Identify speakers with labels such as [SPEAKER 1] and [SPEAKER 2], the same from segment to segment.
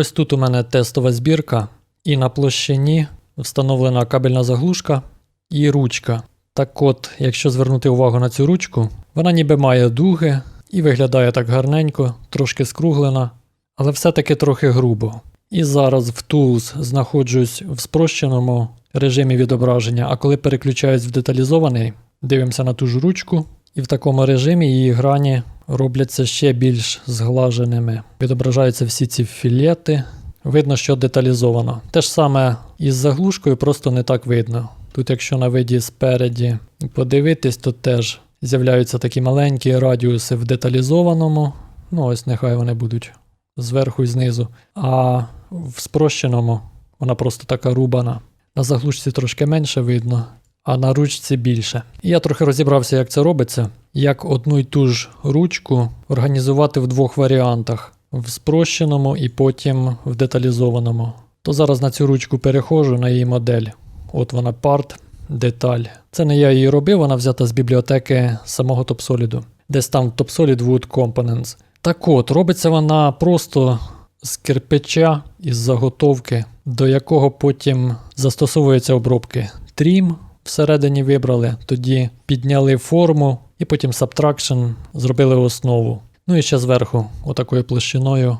[SPEAKER 1] Ось тут у мене тестова збірка, і на площині встановлена кабельна заглушка і ручка. Так от, якщо звернути увагу на цю ручку, вона ніби має дуги і виглядає так гарненько, трошки скруглена, але все-таки трохи грубо. І зараз в Tools знаходжусь в спрощеному режимі відображення, а коли переключаюсь в деталізований, дивимося на ту ж ручку, і в такому режимі її грані робляться ще більш зглаженими. Відображаються всі ці філети. Видно, що деталізовано. Те ж саме із заглушкою, просто не так видно. Тут, якщо на виді спереді подивитись, то теж з'являються такі маленькі радіуси в деталізованому. Ну, ось нехай вони будуть зверху і знизу. А в спрощеному вона просто така рубана. На заглушці трошки менше видно, а на ручці більше. Я трохи розібрався, як це робиться, як одну й ту ж ручку організувати в двох варіантах: в спрощеному і потім в деталізованому. То зараз на цю ручку перехожу на її модель. От вона парт, деталь. Це не я її робив, вона взята з бібліотеки самого TopSolid. Десь там в TopSolid Wood Components. Так от, робиться вона просто з кирпича із заготовки, до якого потім застосовуються обробки. Трім всередині вибрали, тоді підняли форму і потім Subtraction зробили основу. Ну і ще зверху, отакою площиною.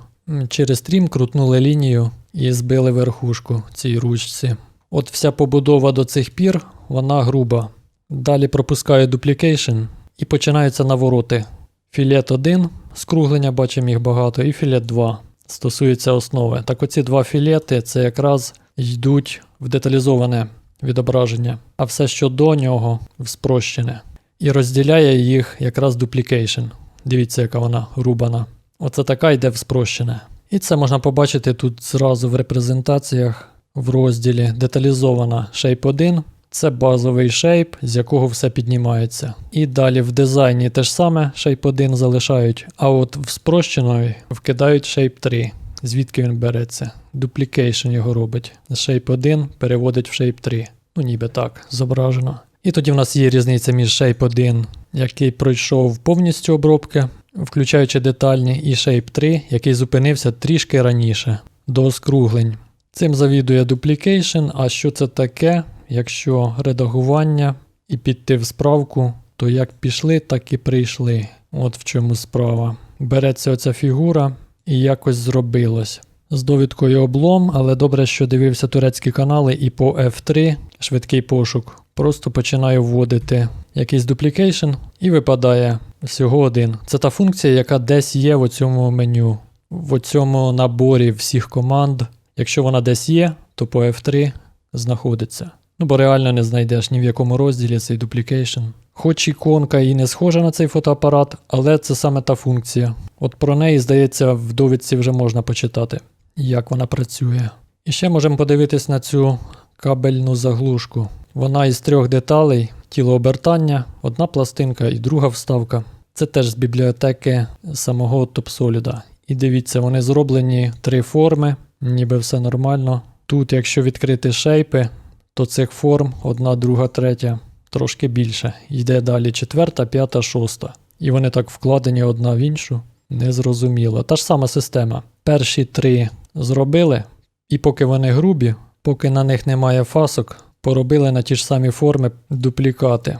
[SPEAKER 1] Через трім крутнули лінію і збили верхушку цій ручці. От вся побудова до цих пір, вона груба. Далі пропускаю duplication і починаються навороти. Філет 1, скруглення бачимо їх багато, і філет 2 стосується основи. Так оці два філети це якраз йдуть в деталізоване відображення, а все, що до нього, спрощене. І розділяє їх якраз duplication. Дивіться, яка вона рубана. Оце така йде в спрощене. І це можна побачити тут зразу в репрезентаціях в розділі деталізована Shape 1. Це базовий шейп, з якого все піднімається. І далі в дизайні те ж саме Shape 1 залишають, а от в спрощеної вкидають Shape 3. Звідки він береться? Duplication його робить. Shape 1 переводить в Shape 3. Ну ніби так, зображено. І тоді в нас є різниця між Shape 1, який пройшов повністю обробки, включаючи детальні, і Shape 3, який зупинився трішки раніше, до скруглень. Цим завідує Duplication, а що це таке? Якщо редагування і піти в справку, то як пішли, так і прийшли. От в чому справа. Береться оця фігура і якось зробилось. З довідкою облом, але добре, що дивився турецькі канали і по F3 швидкий пошук. Просто починаю вводити якийсь duplication і випадає всього один. Це та функція, яка десь є в цьому меню, в цьому наборі всіх команд. Якщо вона десь є, то по F3 знаходиться. Ну, бо реально не знайдеш ні в якому розділі цей duplication. Хоч іконка і не схожа на цей фотоапарат, але це саме та функція. От про неї, здається, в довідці вже можна почитати, як вона працює. І ще можемо подивитись на цю кабельну заглушку. Вона із трьох деталей: тіло обертання, одна пластинка і друга вставка. Це теж з бібліотеки самого TopSolid. І дивіться, вони зроблені три форми, ніби все нормально. Тут, якщо відкрити шейпи, то цих форм одна, друга, третя, трошки більше. Йде далі четверта, п'ята, шоста. І вони так вкладені одна в іншу. Незрозуміло. Та ж сама система. Перші три зробили, і поки вони грубі, поки на них немає фасок, поробили на ті ж самі форми дуплікати.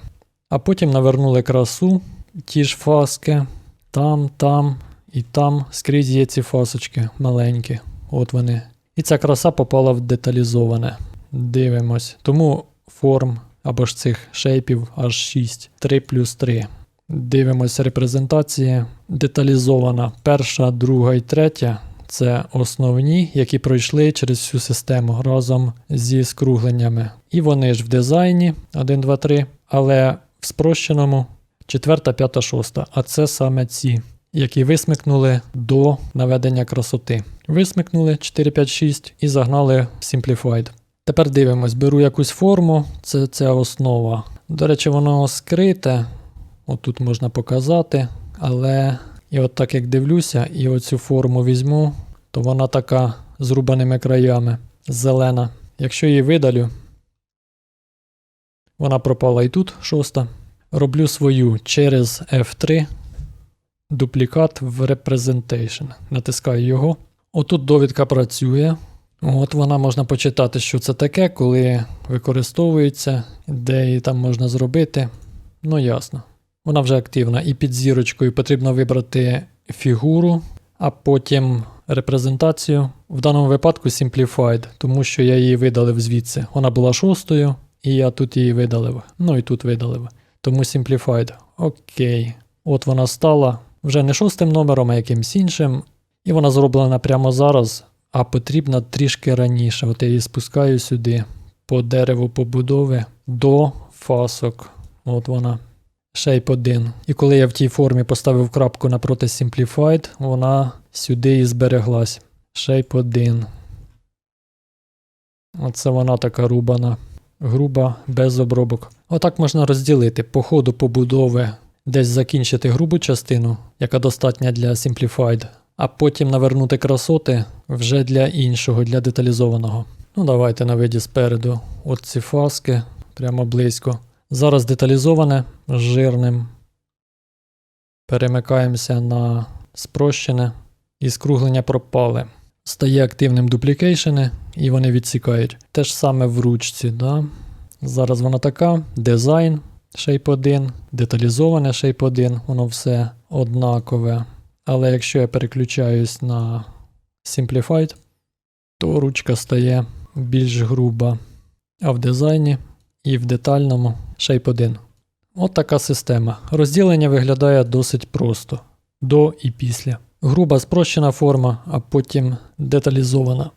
[SPEAKER 1] А потім навернули красу, ті ж фаски, там, там і там скрізь є ці фасочки маленькі. От вони. І ця краса попала в деталізоване. Дивимось. Тому форм або ж цих шейпів аж 6, 3 плюс 3. Дивимося репрезентації. Деталізована перша, друга і третя. Це основні, які пройшли через всю систему разом зі скругленнями. І вони ж в дизайні 1, 2, 3, але в спрощеному четверта, п'ята, шоста. А це саме ці, які висмикнули до наведення красоти. Висмикнули 4, 5, 6 і загнали в Simplified. Тепер дивимось, беру якусь форму, це ця основа. До речі, воно скрите. Отут можна показати, але і от так як дивлюся, і оцю форму візьму, то вона така з рубаними краями, зелена. Якщо її видалю, вона пропала і тут, шоста. Роблю свою через F3 дуплікат в Representation. Натискаю його. Отут довідка працює. От вона можна почитати, що це таке, коли використовується, де її там можна зробити. Ну, ясно. Вона вже активна. І під зірочкою потрібно вибрати фігуру, а потім репрезентацію. В даному випадку Simplified, тому що я її видалив звідси. Вона була шостою, і я тут її видалив. Ну і тут видалив. Тому Simplified. Окей. От вона стала вже не шостим номером, а якимсь іншим. І вона зроблена прямо зараз, а потрібна трішки раніше. От я її спускаю сюди по дереву побудови до фасок. От вона. Shape 1. І коли я в тій формі поставив крапку напроти Simplified, вона сюди і збереглась. Shape 1. Оце вона така рубана. Груба, без обробок. Отак можна розділити по ходу побудови, десь закінчити грубу частину, яка достатня для Simplified, а потім навернути красоти вже для іншого, для деталізованого. Ну, давайте на виді спереду. От ці фаски, прямо близько. Зараз деталізоване жирним. Перемикаємося на спрощене. І скруглення пропали. Стає активним дуплікейшени, і вони відсікають. Те ж саме в ручці. Да? Зараз вона така. Дизайн Shape 1, деталізоване Shape 1, воно все однакове. Але якщо я переключаюсь на Simplified, то ручка стає більш груба. А в дизайні і в детальному Shape 1. От така система. Розділення виглядає досить просто. До і після. Груба спрощена форма, а потім деталізована.